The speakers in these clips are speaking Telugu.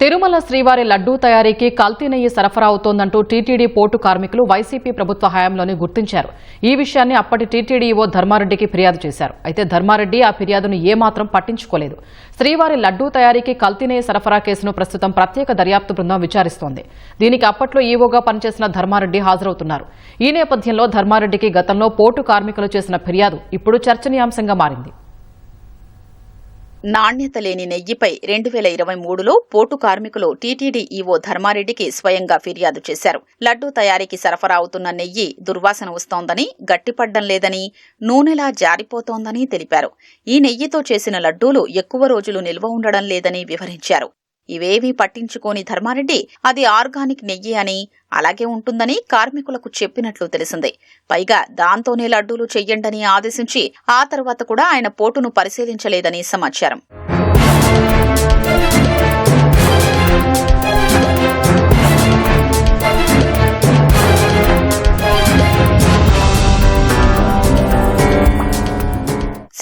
తిరుమల శ్రీవారి లడ్డూ తయారీకి కల్తీ నెయ్యి సరఫరా అవుతోందంటూ టీటీడీ పోర్టు కార్మికులు వైసీపీ ప్రభుత్వ హయాంలోనే గుర్తించారు. ఈ విషయాన్ని అప్పటి టీటీడీఓ ధర్మారెడ్డికి ఫిర్యాదు చేశారు. అయితే ధర్మారెడ్డి ఆ ఫిర్యాదును ఏమాత్రం పట్టించుకోలేదు. శ్రీవారి లడ్డూ తయారీకి కల్తీ నెయ్యి సరఫరా కేసును ప్రస్తుతం ప్రత్యేక దర్యాప్తు బృందం విచారిస్తోంది. దీనికి అప్పట్లో ఈవోగా పనిచేసిన ధర్మారెడ్డి హాజరవుతున్నారు. ఈ నేపథ్యంలో ధర్మారెడ్డికి గతంలో పోర్టు కార్మికులు చేసిన ఫిర్యాదు ఇప్పుడు చర్చనీయాంశంగా మారింది. నాణ్యత లేని నెయ్యిపై రెండు వేల ఇరవై మూడులో పోటు కార్మికులు టీటీడీ ఈవో ధర్మారెడ్డికి స్వయంగా ఫిర్యాదు చేశారు. లడ్డూ తయారీకి సరఫరా అవుతున్న నెయ్యి దుర్వాసన వస్తోందని గట్టిపడ్డం లేదని నూనెలా జారిపోతోందని తెలిపారు. ఈ నెయ్యితో చేసిన లడ్డూలు ఎక్కువ రోజులు నిల్వ ఉండడం లేదని వివరించారు. ఇవేవీ పట్టించుకోని ధర్మారెడ్డి అది ఆర్గానిక్ నెయ్యి అని అలాగే ఉంటుందని కార్మికులకు చెప్పినట్లు తెలిసింది. పైగా దాంతోనే లడ్డూలు చెయ్యండని ఆదేశించి ఆ తర్వాత కూడా ఆయన పోటును పరిశీలించలేదని సమాచారం.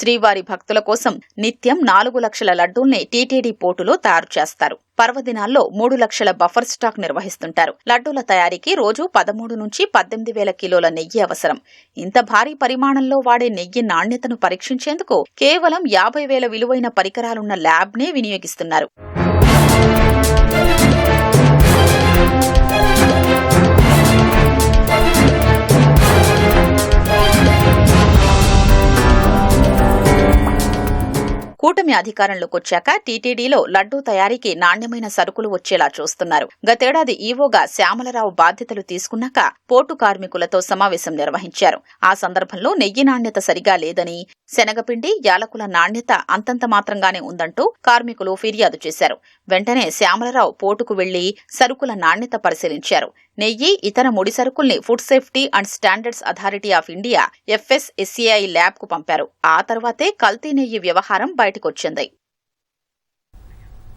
శ్రీవారి భక్తుల కోసం నిత్యం నాలుగు లక్షల లడ్డూల్ని టీటీడీ పోర్టులో తయారు చేస్తారు. పర్వదినాల్లో మూడు లక్షల బఫర్ స్టాక్ నిర్వహిస్తుంటారు. లడ్డూల తయారీకి రోజు పదమూడు నుంచి పద్దెనిమిది వేల కిలోల నెయ్యి అవసరం. ఇంత భారీ పరిమాణంలో వాడే నెయ్యి నాణ్యతను పరీక్షించేందుకు కేవలం యాభై వేల విలువైన పరికరాలున్న ల్యాబ్నే వినియోగిస్తున్నారు. కూటమి అధికారంలోకి వచ్చాక టీటీడీలో లడ్డూ తయారీకి నాణ్యమైన సరుకులు వచ్చేలా చూస్తున్నారు. గతేడాది ఈవోగా శ్యామలరావు బాధ్యతలు తీసుకున్నాక పోర్టు కార్మికులతో సమావేశం నిర్వహించారు. ఆ సందర్భంలో నెయ్యి నాణ్యత సరిగా లేదని శనగపిండి యాలకుల నాణ్యత అంతంత మాత్రంగానే ఉందంటూ కార్మికులు ఫిర్యాదు చేశారు. వెంటనే శ్యామలరావు పోర్టుకు వెళ్ళి సరుకుల నాణ్యత పరిశీలించారు. నెయ్యి ఇతర ముడి సరుకుల్ని food safety and standards authority of India FSSAI ల్యాబ్కు పంపారు. ఆ తర్వాతే కల్తీ నెయ్యి వ్యవహారం బయట బయటకొచ్చింది